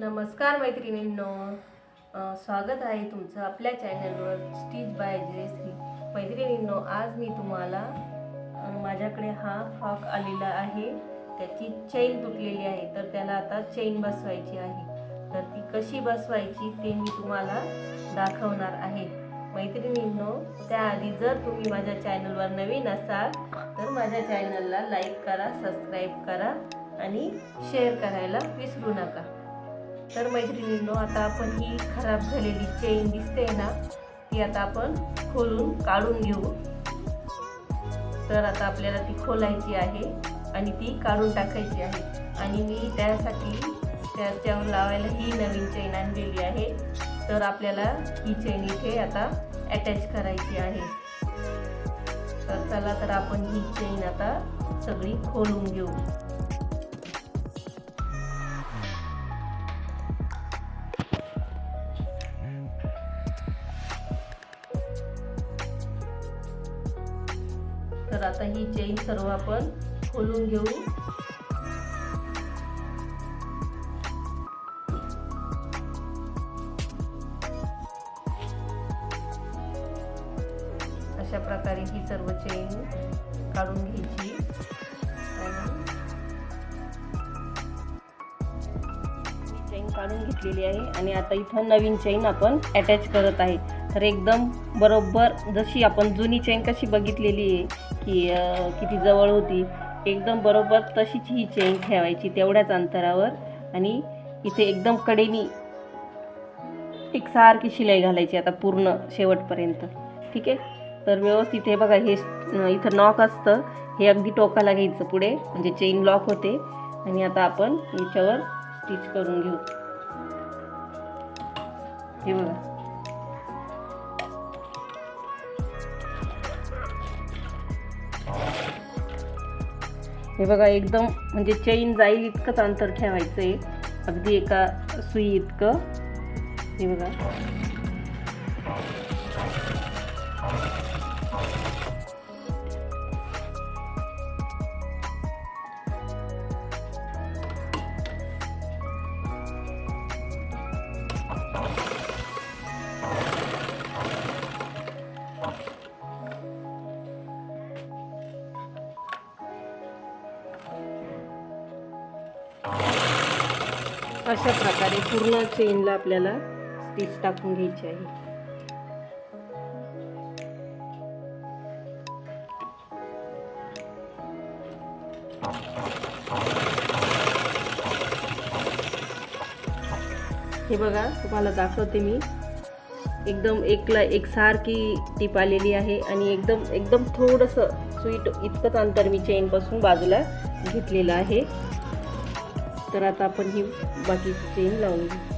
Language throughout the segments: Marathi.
नमस्कार मैत्रिणींनो. स्वागत आहे तुमचं आपल्या चॅनलवर स्टीच बाय जयश्री. मैत्रिणींनो आज मी तुम्हाला माझ्याकडे हा फ्रॉक आलेला आहे. त्याची चैन तुटलेली आहे तर त्याला आता चैन बसवायची आहे. तर ती कशी बसवायची ते मी तुम्हाला दाखवणार आहे. मैत्रिणींनो त्याआधी जर तुम्ही माझ्या चॅनलवर नवीन असाल तर माझ्या चॅनलला लाईक करा सबस्क्राईब करा आणि शेअर करायला विसरू नका. तर मैत्रिणींनो आता आपण ही खराब झालेली चेन दिसते ना ती आता आपण खोलून काढून घेऊ. तर आता आपल्याला ती खोलायची आहे आणि ती काढून टाकायची आहे. आणि मी त्यासाठी त्याच्यावर लावायला ही नवीन चेन आणलेली आहे. तर आपल्याला ही चेन इथे आता अटॅच करायची आहे. तर चला तर आपण ही चेन आता सगळी खोलून घेऊ. तर आता ही चेन सर्व आपण खोलून घेऊ. अशा प्रकारे ही सर्व चेन काढून घ्यायची. चेन काढून घेतलेली आहे आणि आता इथं नवीन चेन आपण अटॅच करत आहे. तर एकदम बरोबर जशी आपण जुनी चेन कशी बघितलेली आहे की किती जवळ होती एकदम बरोबर तशीच ही चेन ठेवायची तेवढ्याच अंतरावर आणि इथे एकदम कडेनी एक सारखी शिलाई घालायची आता पूर्ण शेवटपर्यंत. ठीक आहे? तर व्यवस्थित हे बघा हे इथं नॉक असतं. हे अगदी टोकाला घ्यायचं पुढे म्हणजे चेन लॉक होते. आणि आता आपण याच्यावर स्टिच करून घेऊ. हे बघा. हे बघा एकदम म्हणजे चेन जाईल इतकंच अंतर ठेवायचं आहे. अगदी एका सुई इतकं. हे बघा. अशा प्रकारे पूर्ण चेनला आपल्याला स्टिच टाकून घ्यायची आहे. हे बघा तुम्हाला दाखवते मी. एकदम एकला एक सारखी टीप आलेली आहे आणि एकदम एकदम थोडंसं स्वीट इतकंच अंतर मी चेनपासून बाजूला घेतलेलं आहे. तर आता आपण ही बाकीची चेन लावून घेऊ.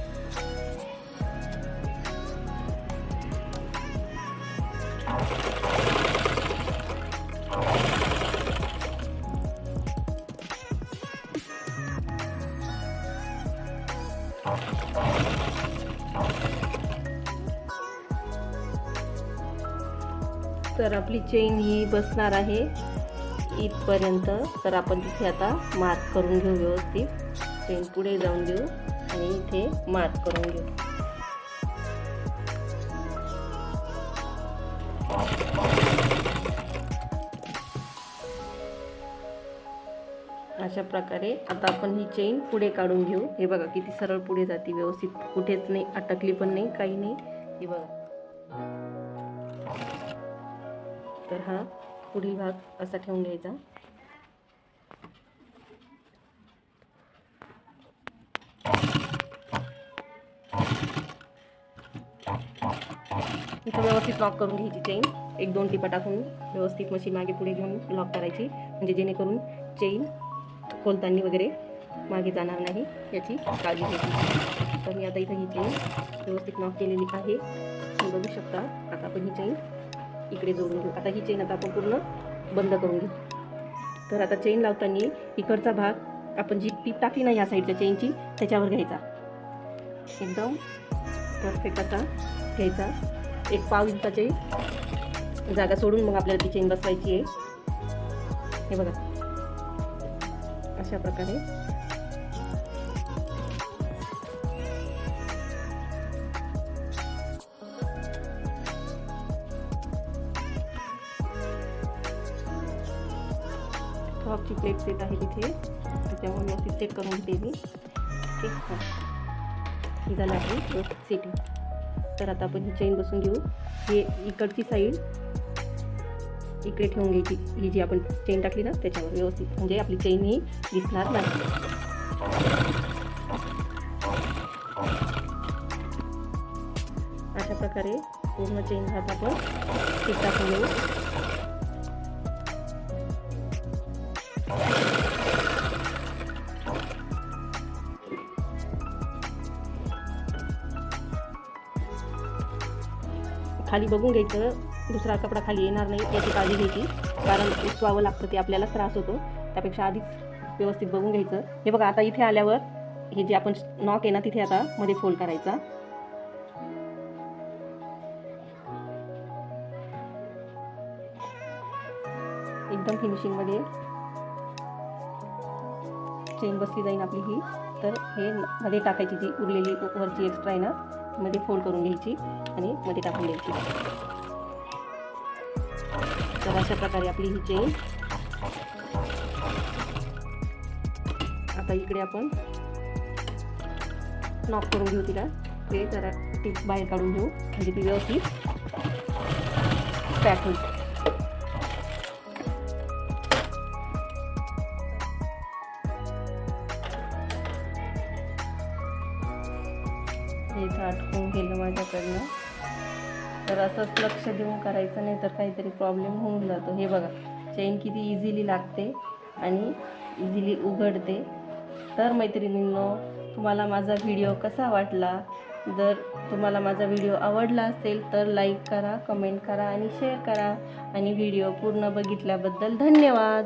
तर आपली चेन ही बसणार आहे. इथपर्यंत. तर आपण तिथे आता मार्क करून घेऊ व्यवस्थित. चेन पुढे जाऊन देऊ आणि इथे मार्क करून घेऊ. अशा प्रकारे आता आपण ही चेन पुढे काढून घेऊ. हे बघा किती सरळ पुढे जाते व्यवस्थित. कुठेच नाही अटकली पण नाही काही नाही. हे बघा. तर हा पुढील भाग असा ठेवून घ्यायचा. इथं व्यवस्थित लॉक करून घ्यायची चेन एक दोन टिपा टाकून व्यवस्थित मशीन मागे पुढे घेऊन लॉक करायची. म्हणजे जेणेकरून चेन खोलताना वगैरे मागे जाणार नाही याची काळजी घ्यायची. तर मी आता इथं ही चेन व्यवस्थित लॉक केलेली आहे. तुम्ही बघू शकता आता आपण ही चेन इकडे जोडून घेऊ. आता ही चेन आता आपण पूर्ण बंद करून घेऊ. तर आता चेन लावताना इकडचा भाग आपण जी टीप टाकली ना या साईडच्या चेनची त्याच्यावर घ्यायचा. एकदम परफेक्ट असा घ्यायचा. एक पाव इंचाचे जागा सोडून मग आपल्याला ती चेन बसवायची आहे. हे बघा. अशा प्रकारे. टॉपची प्लेट येत आहे तिथे त्याच्यामुळे व्यवस्थित सेट करून घेते मी ठीक आहे. ही झालं आहे व्यवस्थित सेटिंग तर आता आपण ही चेन बसून घेऊ. हे इकडची साईड इकडे ठेवून घ्यायची. ही जी आपण चेन टाकली ना त्याच्यावर व्यवस्थित. म्हणजे आपली चेन ही दिसणार नाही. अशा प्रकारे पूर्ण चेन घात आपण ठीक टाकून घेऊ खाली बघून घ्यायचं. दुसरा कपडा खाली येणार नाही याची काळजी घ्यायची. कारण उसवावं लागतं ते आपल्याला त्रास होतो. त्यापेक्षा आधीच व्यवस्थित बघून घ्यायचं. हे बघा आता इथे आल्यावर हे जे आपण नॉक आहे ना तिथे आता मध्ये फोल्ड करायचा. एकदम फिनिशिंगमध्ये चेन बसली जाईल आपली ही. तर हे मध्ये टाकायची जी उरलेली वरची एक्स्ट्रा आहे ना मध्ये फोल्ड करून घ्यायची आणि मध्ये टाकून द्यायची. तर अशा प्रकारे आपली ही चेन आता इकडे आपण नॉक करून घेऊ तिला. ते जरा टीप बाहेर काढून घेऊ. म्हणजे ती व्यवस्थित पॅक होईल. हे इथं अटकून गेलं माझ्याकडनं. तर असंच लक्ष देऊन करायचं नाही तर काहीतरी प्रॉब्लेम होऊन जातो. हे बघा चेन किती इझिली लागते आणि इझिली उघडते. तर मैत्रिणींनो तुम्हाला माझा व्हिडिओ कसा वाटला? जर तुम्हाला माझा व्हिडिओ आवडला असेल तर लाईक करा कमेंट करा आणि शेअर करा. आणि व्हिडिओ पूर्ण बघितल्याबद्दल धन्यवाद!